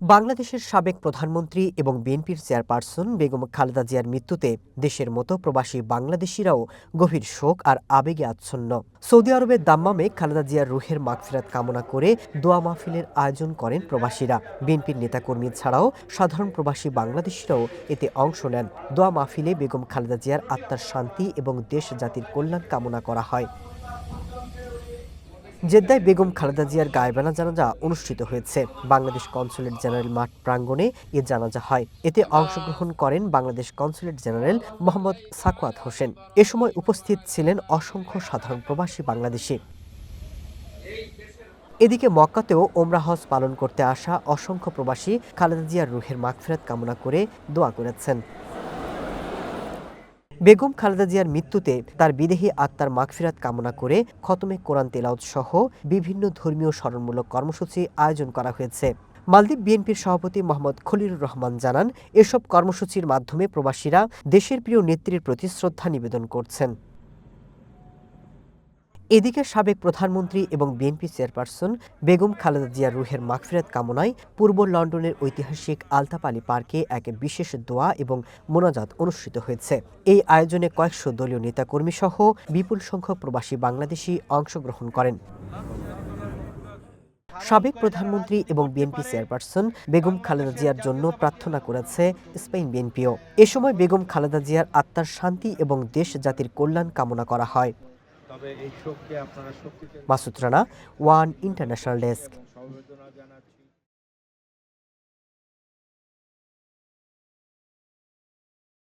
বাংলাদেশের সাবেক প্রধানমন্ত্রী এবং বিএনপির চেয়ারপারসন বেগম খালেদা জিয়ার মৃত্যুতে দেশের মতো প্রবাসী বাংলাদেশিরাও গভীর শোক আর আবেগে আচ্ছন্ন। সৌদি আরবের দাম্মামে খালেদা জিয়ার রুহের মাগফিরাত কামনা করে দোয়া মাহফিলের আয়োজন করেন প্রবাসীরা। বিএনপির নেতাকর্মী ছাড়াও সাধারণ প্রবাসী বাংলাদেশিরাও এতে অংশ নেন। দোয়া মাহফিলে বেগম খালেদা জিয়ার আত্মার শান্তি এবং দেশ জাতির কল্যাণ কামনা করা হয়। জেদ্দায় বেগম খালেদা জিয়ার গায়েবানা জানাজা অনুষ্ঠিত হয়েছে। বাংলাদেশ কনসুলেট জেনারেল মাঠ প্রাঙ্গণে এ জানাজা হয়। এতে অংশগ্রহণ করেন বাংলাদেশ কনসুলেট জেনারেল মোহাম্মদ সাকুয়াত হোসেন। এ সময় উপস্থিত ছিলেন অসংখ্য সাধারণ প্রবাসী বাংলাদেশি। এদিকে মক্কাতেও ওমরা হজ পালন করতে আসা অসংখ্য প্রবাসী খালেদা জিয়ার রুহের মাগফেরাত কামনা করে দোয়া করেছেন। বেগম খালেদা জিয়ার মৃত্যুতে তার বিদেহী আত্মার মাগফিরাত কামনা করে খতমে কোরআন তেলাউদ সহ বিভিন্ন ধর্মীয় স্মরণমূলক কর্মসূচি আয়োজন করা হয়েছে। মালদ্বীপ বিএনপির সভাপতি মোহাম্মদ খলিলুর রহমান জানান, এসব কর্মসূচির মাধ্যমে প্রবাসীরা দেশের প্রিয় নেত্রীর প্রতি শ্রদ্ধা নিবেদন করছেন। এদিকে সাবেক প্রধানমন্ত্রী এবং বিএনপি চেয়ারপারসন বেগম খালেদা জিয়ার রুহের মাগফিরাত কামনায় পূর্ব লন্ডনের ঐতিহাসিক আলতাপালি পার্কে এক বিশেষ দোয়া এবং মোনাজাত অনুষ্ঠিত হয়েছে। এই আয়োজনে কয়েকশো দলীয় নেতাকর্মী সহ বিপুল সংখ্যক প্রবাসী বাংলাদেশি অংশগ্রহণ করেন। সাবেক প্রধানমন্ত্রী এবং বিএনপি চেয়ারপারসন বেগম খালেদা জিয়ার জন্য প্রার্থনা করেছে স্পেন বিএনপিও। এ সময় বেগম খালেদা জিয়ার আত্মার শান্তি এবং দেশ জাতির কল্যাণ কামনা করা হয়। Masud Rana one international desk